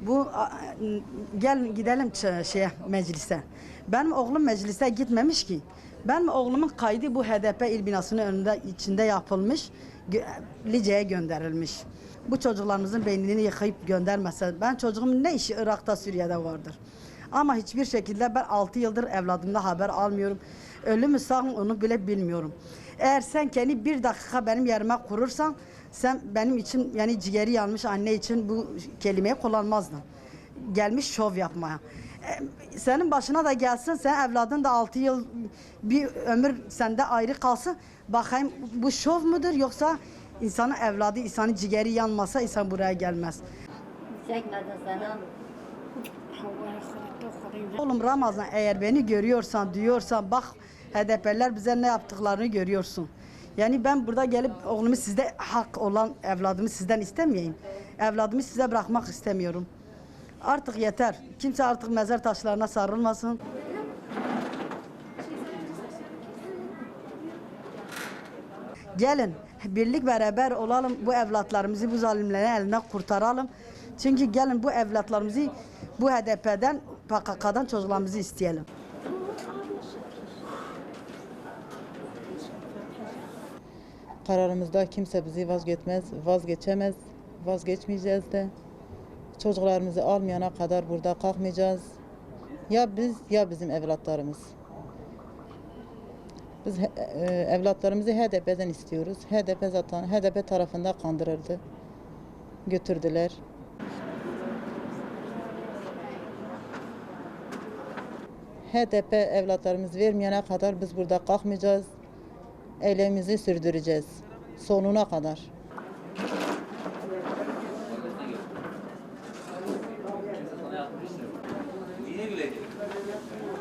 Bu gel gidelim şeye meclise. Benim oğlum meclise gitmemiş ki. Benim oğlumun kaydı bu HDP il binasının önünde içinde yapılmış. Lice'ye gönderilmiş. Bu çocuklarımızın beynini yıkayıp göndermese ben çocuğumun ne işi Irak'ta Suriye'de vardır. Ama hiçbir şekilde ben 6 yıldır evladımda haber almıyorum. Ölü mü sağ mı onu bile bilmiyorum. Eğer sen kendi bir dakika benim yerime kurursan sen benim için yani ciğeri yanmış anne için bu kelimeyi kullanmazdın. Gelmiş şov yapmaya. E, Senin başına da gelsin sen evladın da 6 yıl bir ömür sende ayrı kalsın. Bakayım bu şov mudur yoksa insanın evladı, insanın ciğeri yanmasa insan buraya gelmez. Oğlum Ramazan eğer beni görüyorsan, diyorsan bak HDP'ler bize ne yaptıklarını görüyorsun. Yani ben burada gelip oğlumu sizde hak olan evladımı sizden istemeyeyim. Evladımı size bırakmak istemiyorum. Artık yeter. Kimse artık mezar taşlarına sarılmasın. Gelin birlik beraber olalım bu evlatlarımızı bu zalimlerin elinden kurtaralım. Çünkü gelin bu evlatlarımızı bu HDP'den PKK'dan çocuklarımızı isteyelim. Kararımızda kimse bizi vazgeçmez, vazgeçemez, vazgeçmeyeceğiz de. Çocuklarımızı almayana kadar burada kalkmayacağız. Ya biz ya bizim evlatlarımız. Biz e, evlatlarımızı HDP'den istiyoruz. HDP zaten HDP tarafında kandırıldı. Götürdüler. HDP evlatlarımız vermeyene kadar biz burada kalkmayacağız. Eylemimizi sürdüreceğiz. Sonuna kadar.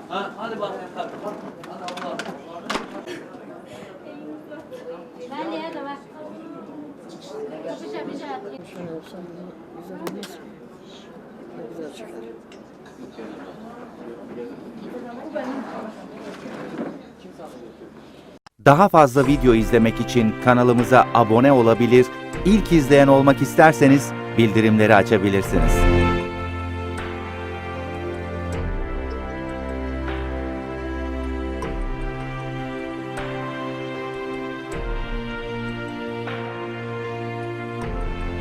Ha, hadi hadi. Hadi Allah. Ben de yedim ha. Yapacağım bir şey yap. Daha fazla video izlemek için kanalımıza abone olabilir, ilk izleyen olmak isterseniz bildirimleri açabilirsiniz.